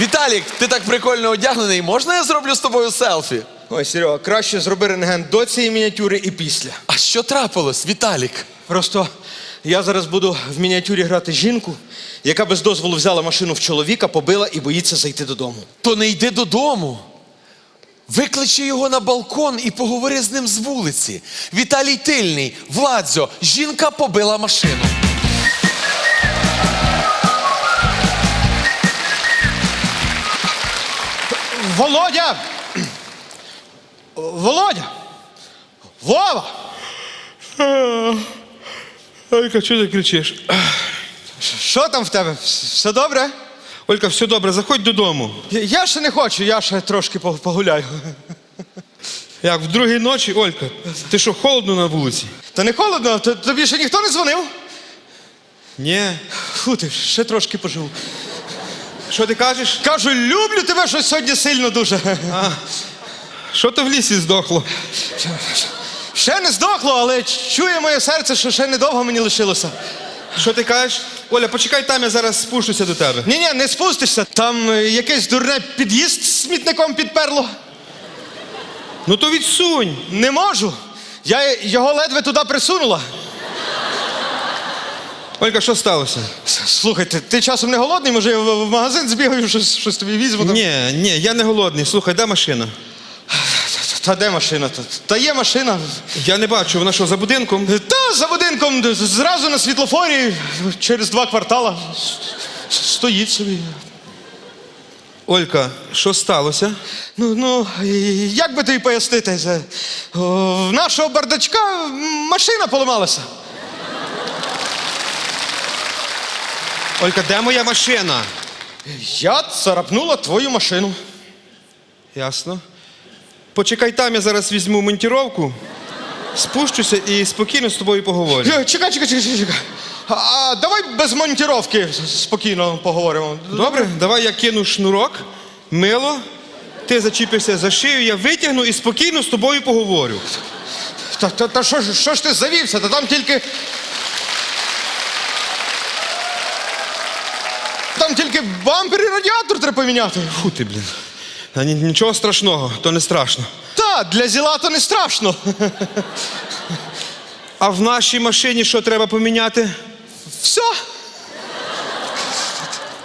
Віталік, ти так прикольно одягнений. Можна я зроблю з тобою селфі? Ой, Серега, краще зроби рентген до цієї мініатюри і після. А що трапилось, Віталік? Просто я зараз буду в мініатюрі грати жінку, яка без дозволу взяла машину в чоловіка, побила і боїться зайти додому. То не йди додому. Викличи його на балкон і поговори з ним з вулиці. Віталій Тильний, Владзо, жінка побила машину. Володя! Володя! Вова! Олька, чого ти кричиш? Що там в тебе? Все добре? Олька, все добре, заходь додому. Я- Я ще не хочу, я ще трошки погуляю. Як в другій ночі, Олька, ти що, холодно на вулиці? Та не холодно, тобі ще ніхто не дзвонив? Ні. Фу ти, ще трошки поживу. Що ти кажеш? Кажу, люблю тебе щось сьогодні сильно дуже. Що то в лісі здохло? Ще не здохло, але чує моє серце, що ще недовго мені лишилося. Що ти кажеш? Оля, почекай там, я зараз спущуся до тебе. Ні, ні, не спустишся. Там е, якесь дурне під'їзд з смітником підперло. Ну то відсунь. Не можу. Я його ледве туди присунула. Олька, що сталося? С- Слухай, ти, часом не голодний, може я в, в магазин збігаю, щось, щось тобі візьму. там? Ні, ні, я не голодний. Слухай, де машина? Та де машина? Та, та є машина. Я не бачу, вона що, за будинком? Та за будинком д- зразу на світлофорі через два квартала с- стоїть собі. Олька, що сталося? Ну, ну, і як би тобі пояснити? Це, о, В нашого бардачка машина поламалася. Олька, де моя машина? Я царапнула твою машину. Ясно. Почекай там, я зараз візьму монтіровку, спущуся і спокійно з тобою поговорю. Е, Чекай, чекай, чекай, чекай. А, а давай без монтіровки спокійно поговоримо. Добре, давай я кину шнурок, мило, ти зачіпишся за шию, я витягну і спокійно з тобою поговорю. Та, та, та що, ж- що ж ти завівся? Та там тільки. Там тільки бампер і радіатор треба поміняти. Фу ти, блін. Та ні- нічого страшного, то не страшно. Та, для зіла то не страшно. А в нашій машині що треба поміняти? Все.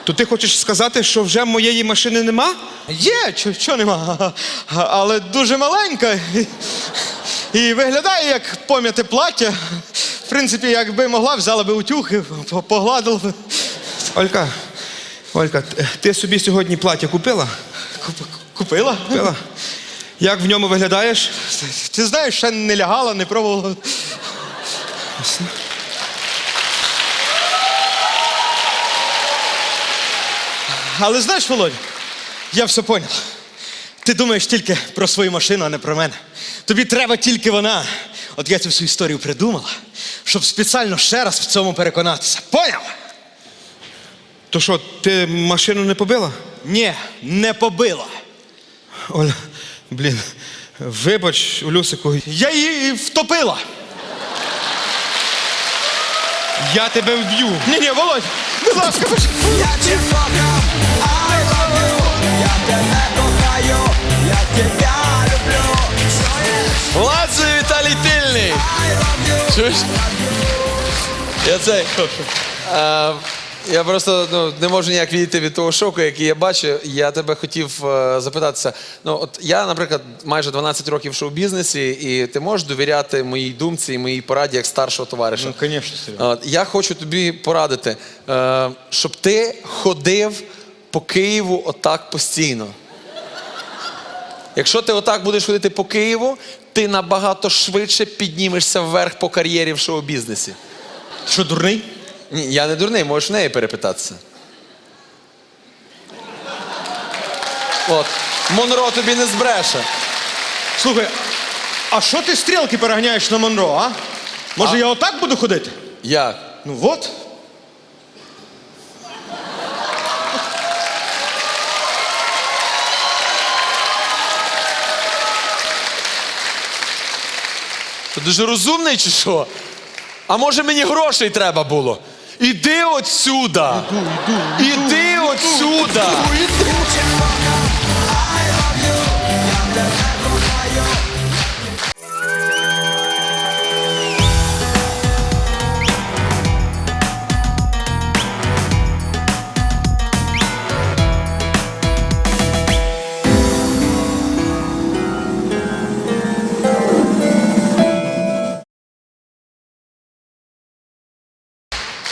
То ти хочеш сказати, що вже моєї машини нема? Є, чо нема. Але дуже маленька. І, і виглядає як пом'яте плаття. В принципі, якби могла, взяла би утюг і по- погладила би. Олька, Олька, ти собі сьогодні плаття купила? Купила. Купила? Як в ньому виглядаєш? Ти знаєш, ще не лягала, не пробувала. Але знаєш, Володь, я все поняв. Ти думаєш тільки про свою машину, а не про мене. Тобі треба тільки вона. От я цю всю історію придумала, щоб спеціально ще раз в цьому переконатися. Поняв? То що, ти машину не побила? Ні, не побила. Оля, блін, вибач, Люсику, Я її втопила. я тебе вб'ю. Ні, ні, Володь, будь ласка, поч- Я тебе кохав, I love you Я тебе кохаю, я тебя люблю і Віталій Тильний. Чуєш? Я цей. Е, я просто ну, не можу ніяк відійти від того шоку, який я бачу. Я тебе хотів е, запитатися. Ну, от я, наприклад, майже 12 років в шоу-бізнесі, і ти можеш довіряти моїй думці і моїй пораді як старшого товариша. Ну, звісно, Серега. От, я хочу тобі порадити, е, щоб ти ходив по Києву отак постійно. Якщо ти отак будеш ходити по Києву, ти набагато швидше піднімешся вверх по кар'єрі в шоу-бізнесі. Що, дурний? Ні, я не дурний, можеш в неї перепитатися. От. Монро тобі не збреше. Слухай, а що ти стрілки переганяєш на Монро, а? Може, я отак буду ходити? Як? Ну от. Ти дуже розумний чи що? А може мені грошей треба було? Іди отсюда! Іду, іду, іду, Іди іду, отсюда! Іду, іду.